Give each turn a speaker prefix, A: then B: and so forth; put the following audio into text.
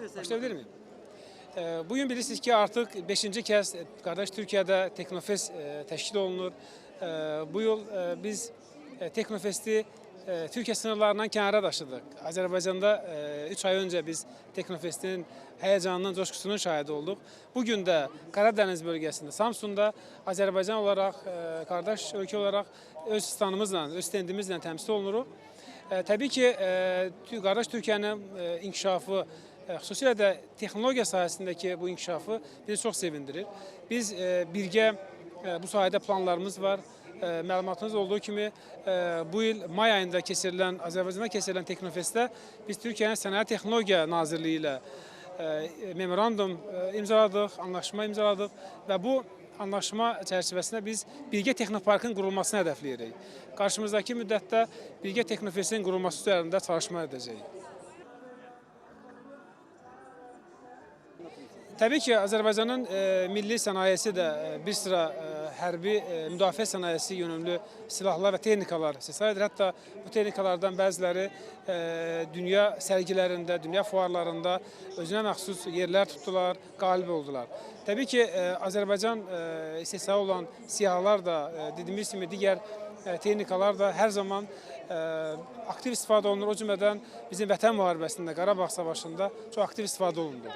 A: Başlayabilir miyim? Ee, Bugün bilirsiniz ki artık 5. kez e, kardeş Türkiye'de Teknofest e, teşkil olunur. Ee, Bu yıl e, biz Teknofest'i Türkiye sınırlarından kenara taşıdık. Azerbaycan'da 3 ay önce biz Teknofest'in heyecanının, coşkusunun şahidi olduk. Bugün de Karadeniz bölgesinde, Samsun'da Azerbaycan olarak, kardeş ülke olarak öz standımızla, öz standimizle temsil olunuruq. E, Təbii ki, e, Tü- qardaş Türkiyənin e, inkişafı, e, xüsusilə də texnologiya sahəsindəki bu inkişafı bizi çox sevindirir. Biz e, birgə e, bu sahədə planlarımız var. E, Məlumatınız olduğu kimi e, bu il may ayında keçirilən, Azərbaycanda keçirilən Teknofestdə biz Türkiyənin Sənayet Texnologiya Nazirliyi ilə e, memorandum imzaladıq, anlaşma imzaladıq və bu anlaşma çərçivəsində biz birgə texnoparkın qurulmasını hədəfləyirik. Qarşımızdakı müddətdə birgə texnofestin qurulması üzərində çalışma edəcəyik. Təbii ki, Azərbaycanın e, milli sənayesi də e, bir sıra e, hərbi e, müdafiə sənayesi yönümlü silahlar və texnikalar istehsal edir. Hətta bu texnikalardan bəziləri e, dünya sərgilərində, dünya fuarlarında özünə məxsus yerlər tutdular, qalib oldular. Təbii ki, e, Azərbaycan e, istehsal olan siyahılar da, e, dediyimiz kimi digər e, texnikalar da hər zaman e, aktiv istifadə olunur. O cümlədən bizim vətən müharibəsində, Qarabağ savaşında çox aktiv istifadə olundu.